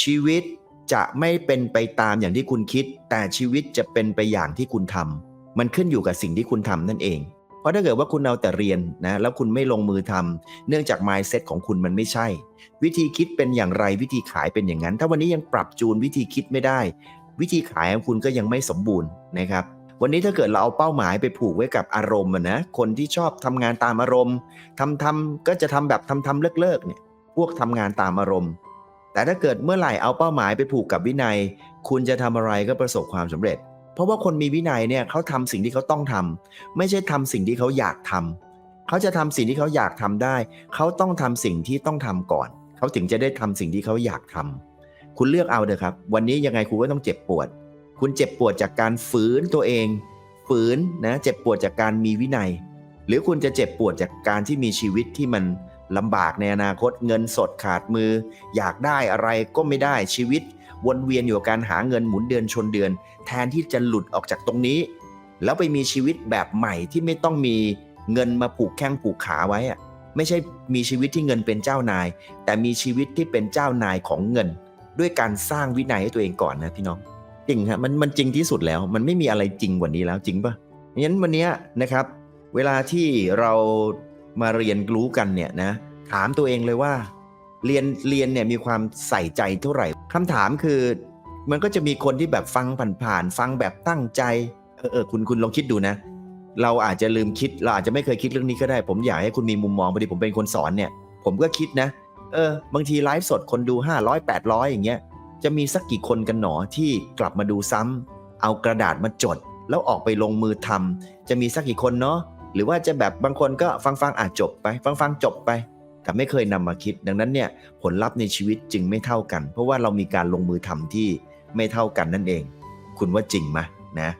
ชีวิตจะไม่เป็นไปตามอย่างที่คุณคิด แต่ชีวิตจะเป็นไปอย่างที่คุณทำมันขึ้นอยู่กับสิ่งที่คุณทำนั่นเอง เพราะถ้าเกิดว่าคุณเอาแต่เรียนนะแล้วคุณไม่ลงมือทำเนื่องจาก mindset ของคุณมันไม่ใช่ วิธีคิดเป็นอย่างไรวิธีขายเป็นอย่างนั้น ถ้าวันนี้ยังปรับจูนวิธีคิดไม่ได้ วิธีขายของคุณก็ยังไม่สมบูรณ์นะครับวันนี้ถ้าเกิดเราเอาเป้าหมายไปผูกไว้กับอารมณ์นะคนที่ชอบทำงานตามอารมณ์ทำทำก็จะทำแบบทำทำเลิกเลิกๆเนี่ยพวกทำงานตามอารมณ์ แต่ถ้าเกิดเมื่อไหร่เอาเป้าหมายไปผูกกับวินัย คุณจะทำอะไรก็ประสบความสำเร็จ เพราะว่าคนมีวินัยเนี่ยเขาทำสิ่งที่เขาต้องทำไม่ใช่ทำสิ่งที่เขาอยากทำเขาจะทำสิ่งที่เขาอยากทำได้ เขาต้องทำสิ่งที่ต้องทำก่อน เขาถึงจะได้ทำสิ่งที่เขาอยากทำคุณเลือกเอาเถอะครับ วันนี้ยังไงคุณก็ต้องเจ็บปวด คุณเจ็บปวดจากการฝืนตัวเอง ฝืนนะเจ็บปวดจากการมีวินัย หรือคุณจะเจ็บปวดจากการที่มีชีวิตที่มัน ลำบากในอนาคตเงินสดขาดมือ อยากได้อะไรก็ไม่ได้ชีวิต วนเวียนอยู่กับการหาเงินหมุนเดือนชนเดือน แทนที่จะหลุดออกจากตรงนี้ แล้วไปมีชีวิตแบบใหม่ที่ไม่ต้องมีเงินมาผูกแข้งผูกขาไว้อะไม่ใช่มีชีวิตที่เงินเป็นเจ้านาย แต่มีชีวิตที่เป็นเจ้านายของเงิน ด้วยการสร้างวินัยให้ตัวเองก่อนนะพี่น้องจริงครับมันมันจริงที่สุดแล้ว มันไม่มีอะไรจริงกว่านี้แล้วจริงปะงั้นวันนี้นะครับ เวลาที่เรา มาเรียนรู้กันเนี่ยนะถามตัวเองเลยว่า เรียนเรียนเนี่ยมีความใส่ใจเท่าไหร่คำถามคือ มันก็จะมีคนที่แบบฟังผ่านๆฟังแบบตั้งใจเออเออคุณคุณลองคิดดูนะ เราอาจจะลืมคิดเราอาจจะไม่เคยคิดเรื่องนี้ก็ได้ ผมอยากให้คุณมีมุมมองพอดีผมเป็นคนสอนเนี่ย ผมก็คิดนะ เออ บางทีไลฟ์สดคนดู 500 800 อย่างเงี้ยจะมีสักกี่คนกันหนอที่กลับมาดูซ้ำเอากระดาษมาจด แล้วออกไปลงมือทำจะมีสักกี่คนเนาะ หรือว่าจะแบบบางคนก็ฟังฟังๆอาจจบไป ฟังฟังๆจบไป แต่ไม่เคยนำมาคิด ดังนั้นเนี่ยผลลัพธ์ในชีวิตจึงไม่เท่ากัน เพราะว่าเรามีการลงมือทำที่ไม่เท่ากันนั่นเอง คุณว่าจริงไหมนะ